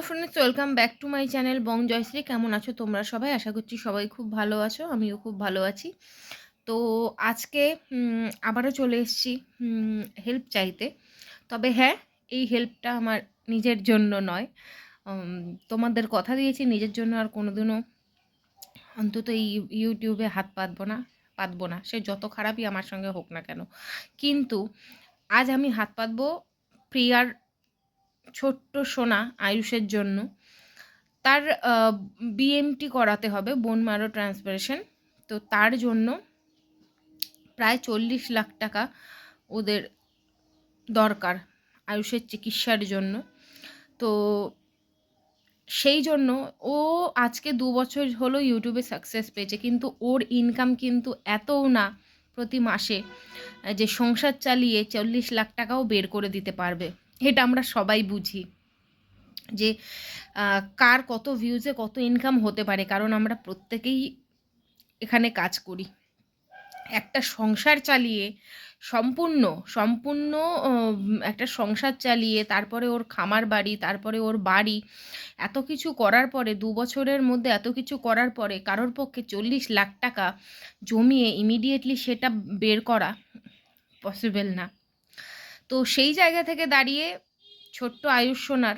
Hello friends welcome back to my channel Bong Joyshree কেমন আছো তোমরা সবাই? আশা করছি সবাই খুব ভালো আছো, আমিও খুব ভালো আছি। তো আজকে আবারও চলে এসেছি হেল্প চাইতে। তবে হ্যাঁ এই হেল্পটা আমার নিজের জন্য নয়। তোমাদের কথা দিয়েছি, নিজের জন্য আর কোনোদিনও অন্তত এই ইউটিউবে হাত পাতবো না পাতবো না। সে যত খারাপই আমার সঙ্গে হোক না কেন। কিন্তু আজ আমি হাত পাতবো প্রিয়ার ছোট্ট সোনা আয়ুষের জন্য। তার বিএমটি করাতে হবে বোন ট্রান্সপারেশন। তো তার জন্য প্রায় চল্লিশ লাখ টাকা ওদের দরকার আয়ুষের চিকিৎসার জন্য। তো সেই জন্য ও আজকে দু বছর হলো ইউটিউবে সাকসেস পেয়েছে, কিন্তু ওর ইনকাম কিন্তু এতও না প্রতি মাসে, যে সংসার চালিয়ে চল্লিশ লাখ টাকাও বের করে দিতে পারবে। এটা আমরা সবাই বুঝি যে কার কত ভিউজে কত ইনকাম হতে পারে। কারণ আমরা প্রত্যেকেই এখানে কাজ করি। একটা সংসার চালিয়ে সম্পূর্ণ সম্পূর্ণ একটা সংসার চালিয়ে, তারপরে ওর খামার বাড়ি, তারপরে ওর বাড়ি, এত কিছু করার পরে, দু বছরের মধ্যে এত কিছু করার পরে, কারোর পক্ষে চল্লিশ লাখ টাকা জমিয়ে ইমিডিয়েটলি সেটা বের করা পসিবল না। তো সেই জায়গা থেকে দাঁড়িয়ে ছোট্ট আয়ুষ সোনার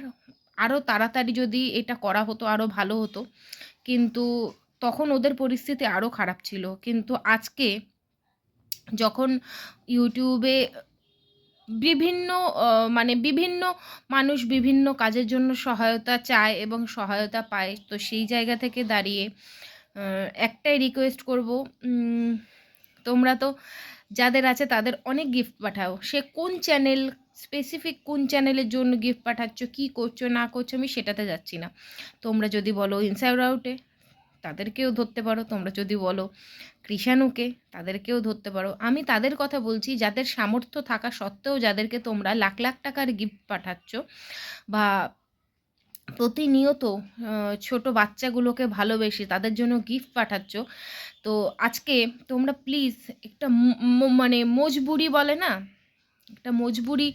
আরও তাড়াতাড়ি যদি এটা করা হতো আরও ভালো হতো। কিন্তু তখন ওদের পরিস্থিতি আরও খারাপ ছিল। কিন্তু আজকে যখন ইউটিউবে বিভিন্ন মানে বিভিন্ন মানুষ বিভিন্ন কাজের জন্য সহায়তা চায় এবং সহায়তা পায়, তো সেই জায়গা থেকে দাঁড়িয়ে একটাই রিকোয়েস্ট করব তোমরা তো যাদের আছে তাদের অনেক গিফট পাঠাও। সে কোন চ্যানেল স্পেসিফিক কোন চ্যানেলের জন্য গিফট পাঠাচ্ছ, কী করছ, না করছ, আমি সেটাতে যাচ্ছি না। তোমরা যদি বলো ইনসাইড আউটে তাদেরকেও ধরতে পারো। তোমরা যদি বলো কৃষাণুকে, তাদেরকেও ধরতে পারো। আমি তাদের কথা বলছি, যাদের সামর্থ্য থাকা সত্ত্বেও যাদেরকে তোমরা লাখ লাখ টাকার গিফট পাঠাচ্ছ বা প্রতিনিয়ত ছোট বাচ্চাগুলোকে ভালোবেসে তাদের জন্য গিফট পাঠাচ্ছ তো আজকে তোমরা প্লিজ একটা মানে মজবুরি বলে না? একটা মজবুরি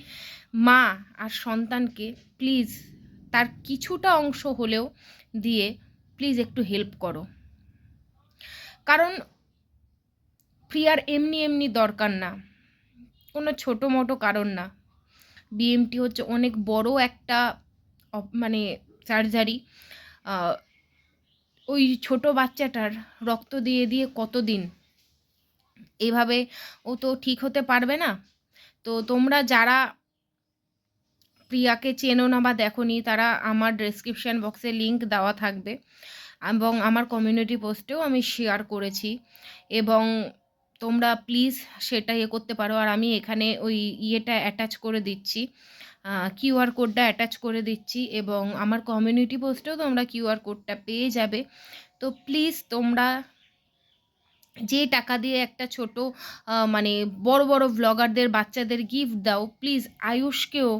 মা আর সন্তানকে প্লিজ তার কিছুটা অংশ হলেও দিয়ে প্লিজ একটু হেল্প করো। কারণ প্রিয়ার এমনি এমনি দরকার না। কোনো ছোটো মোটো কারণ না। বিএমটি হচ্ছে অনেক বড় একটা মানে সার্জারি ওই ছোট বাচ্চাটার রক্ত দিয়ে দিয়ে কত দিন এভাবে ও তো ঠিক হতে পারবে না। তো তোমরা যারা প্রিয়াকে চেনো না বা দেখো নি তারা আমার ডেসক্রিপশান বক্সে লিঙ্ক দেওয়া থাকবে। এবং আমার কমিউনিটি পোস্টেও আমি শেয়ার করেছি। এবং তোমরা প্লিজ সেটা ইয়ে করতে পারো। আর আমি এখানে ওই ইয়েটা অ্যাটাচ করে দিচ্ছি। কিউআর কোডটা অ্যাটাচ করে দিচ্ছি এবং আমার কমিউনিটি পোস্টেও তোমরা কিউআর কোডটা পেয়ে যাবে। তো প্লিজ তোমরা যে টাকা দিয়ে একটা ছোট মানে বড় বড় ব্লগারদের বাচ্চাদের গিফট দাও প্লিজ আয়ুষকেও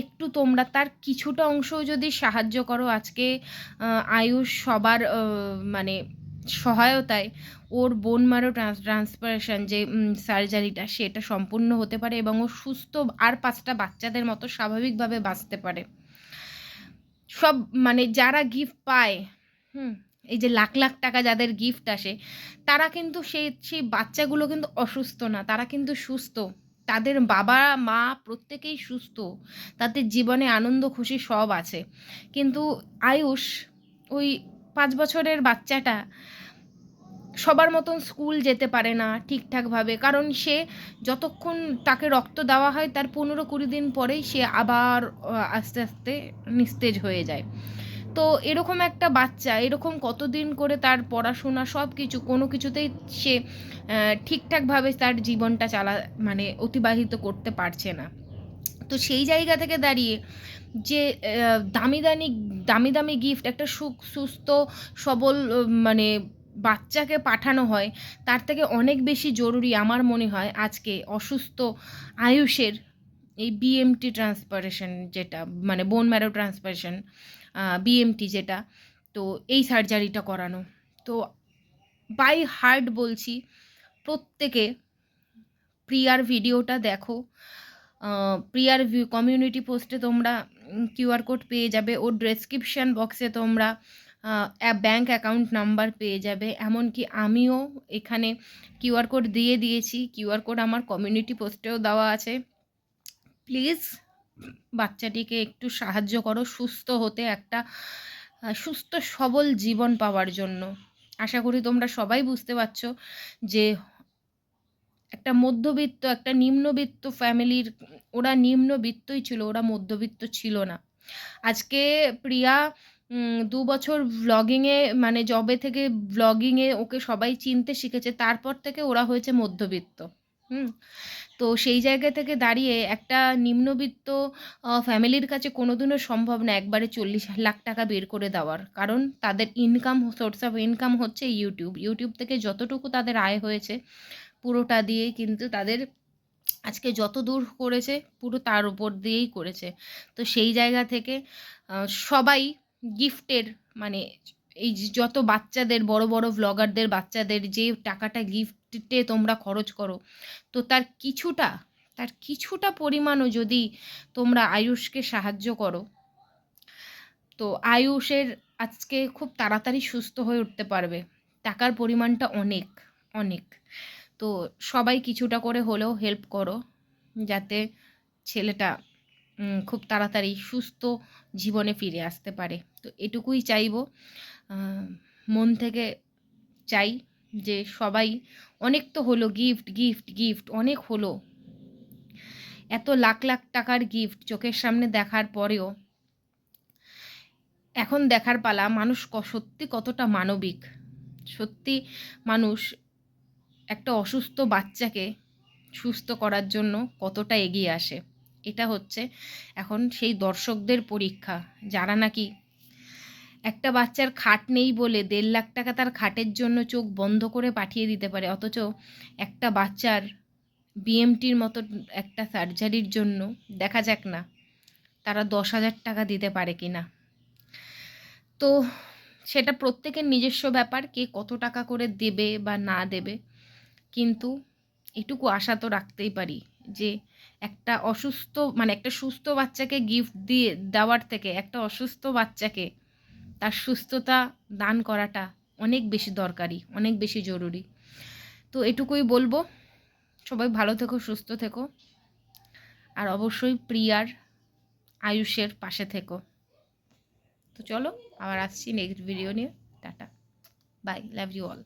একটু তোমরা তার কিছুটা অংশও যদি সাহায্য করো। আজকে আয়ুষ সবার মানে সহায়তায় ওর বোন মারো ট্রান্সপারেশন যে সার্জারিটা সেটা সম্পূর্ণ হতে পারে এবং ও সুস্থ আর পাঁচটা বাচ্চাদের মতো স্বাভাবিকভাবে বাঁচতে পারে। সব মানে যারা গিফট পায়, হুম, এই যে লাখ লাখ টাকা যাদের গিফট আসে, তারা কিন্তু সেই সেই বাচ্চাগুলো কিন্তু অসুস্থ না, তারা কিন্তু সুস্থ। তাদের বাবা, মা প্রত্যেকেই সুস্থ, তাদের জীবনে আনন্দ খুশি সব আছে। কিন্তু আয়ুষ ওই পাঁচ বছরের বাচ্চাটা সবার মতন স্কুল যেতে পারে না ঠিকঠাকভাবে। কারণ সে যতক্ষণ তাকে রক্ত দেওয়া হয়, তার পনেরো কুড়ি দিন পরেই সে আবার আস্তে আস্তে নিস্তেজ হয়ে যায়। তো এরকম একটা বাচ্চা, এরকম কতদিন করে তার পড়াশোনা সব কিছু, কোনো কিছুতেই সে ঠিকঠাকভাবে তার জীবনটা চালা মানে অতিবাহিত করতে পারছে না। তো সেই জায়গা থেকে দাঁড়িয়ে যে দামি দামি দামি দামি গিফট একটা সুখ, সুস্থ, সবল মানে বাচ্চাকে পাঠানো হয়, তার থেকে অনেক বেশি জরুরি আমার মনে হয় আজকে অসুস্থ আয়ুষের এই বিএমটি ট্রান্সপারেশন যেটা মানে বোন ম্যারো ট্রান্সপারেশন বিএমটি যেটা, তো এই সার্জারিটা করানো। তো বাই হার্ট বলছি, প্রত্যেকে, প্রিয়ার ভিডিওটা দেখো। প্রিয়ার কমিউনিটি পোস্টে তোমরা কিউআর কোড পেয়ে যাবে। ওর ডেসক্রিপশান বক্সে তোমরা ব্যাঙ্ক অ্যাকাউন্ট নাম্বার পেয়ে যাবে। এমনকি আমিও এখানে কিউআর কোড দিয়ে দিয়েছি। কিউআর কোড আমার কমিউনিটি পোস্টেও দেওয়া আছে। প্লিজ বাচ্চাটিকে একটু সাহায্য করো সুস্থ হতে একটা সুস্থ সবল জীবন পাওয়ার জন্য। আশা করি তোমরা সবাই বুঝতে পারছ যে একটা মধ্যবিত্ত, একটা নিম্নবিত্ত ফ্যামিলির, ওরা নিম্নবিত্তই ছিল, ওরা মধ্যবিত্ত ছিল না। আজকে প্রিয়া দু বছর ভ্লগিংয়ে মানে জবে থেকে ভ্লগিংয়ে ওকে সবাই চিনতে শিখেছে, তারপর থেকে ওরা হয়েছে মধ্যবিত্ত, হুম। তো সেই জায়গা থেকে দাঁড়িয়ে একটা নিম্নবিত্ত ফ্যামিলির কাছে কোনোদিনও সম্ভব না একবারে চল্লিশ লাখ টাকা বের করে দেওয়ার। কারণ তাদের ইনকাম সোর্স অফ ইনকাম হচ্ছে ইউটিউব ইউটিউব থেকে যতটুকু তাদের আয় হয়েছে পুরোটা দিয়েই কিন্তু তাদের আজকে যত দূর করেছে, পুরো তার উপর দিয়েই করেছে। তো সেই জায়গা থেকে সবাই গিফটের মানে এই যত বাচ্চাদের, বড় বড় ভ্লগারদের বাচ্চাদের যে টাকাটা গিফটে তোমরা খরচ করো, তো তার কিছুটা তার কিছুটা পরিমাণও যদি তোমরা আয়ুষকে সাহায্য করো, তো আয়ুষের আজকে খুব তাড়াতাড়ি সুস্থ হয়ে উঠতে পারবে। টাকার পরিমাণটা অনেক অনেক। তো সবাই কিছুটা করে হলেও হেল্প করো, যাতে ছেলেটা খুব তাড়াতাড়ি সুস্থ জীবনে ফিরে আসতে পারে। তো এটুকুই চাইব। মন থেকে চাই যে সবাই, অনেক তো হলো গিফট গিফট গিফট অনেক হলো। এত লাখ লাখ টাকার গিফট চোখের সামনে দেখার পরেও, এখন দেখার পালা মানুষ সত্যি কতটা মানবিক? সত্যি মানুষ একটা অসুস্থ বাচ্চাকে সুস্থ করার জন্য কতটা এগিয়ে আসে। এটা হচ্ছে এখন সেই দর্শকদের পরীক্ষা। যারা নাকি একটা বাচ্চার খাট নেই বলে দেড় লাখ টাকা তার খাটের জন্য চোখ বন্ধ করে পাঠিয়ে দিতে পারে, অথচ একটা বাচ্চার বিএমটির মতো একটা সার্জারির জন্য দেখা যাক না তারা দশ হাজার টাকা দিতে পারে কি না তো সেটা প্রত্যেকের নিজস্ব ব্যাপার, কে কত টাকা করে দেবে বা না দেবে। কিন্তু এটুকু আশা তো রাখতেই পারি যে একটা অসুস্থ মানে একটা সুস্থ বাচ্চাকে গিফট দিয়ে, দেওয়ার থেকে একটা অসুস্থ বাচ্চাকে তার সুস্থতা দান করাটা অনেক বেশি দরকারি, অনেক বেশি জরুরি। তো এটুকুই বলব, সবাই ভালো থেকো, সুস্থ থেকো। আর অবশ্যই প্রিয়ার আয়ুষের পাশে থেকো। তো চলো, আবার আসছি নেক্সট ভিডিও নিয়ে। Tata. Bye love you all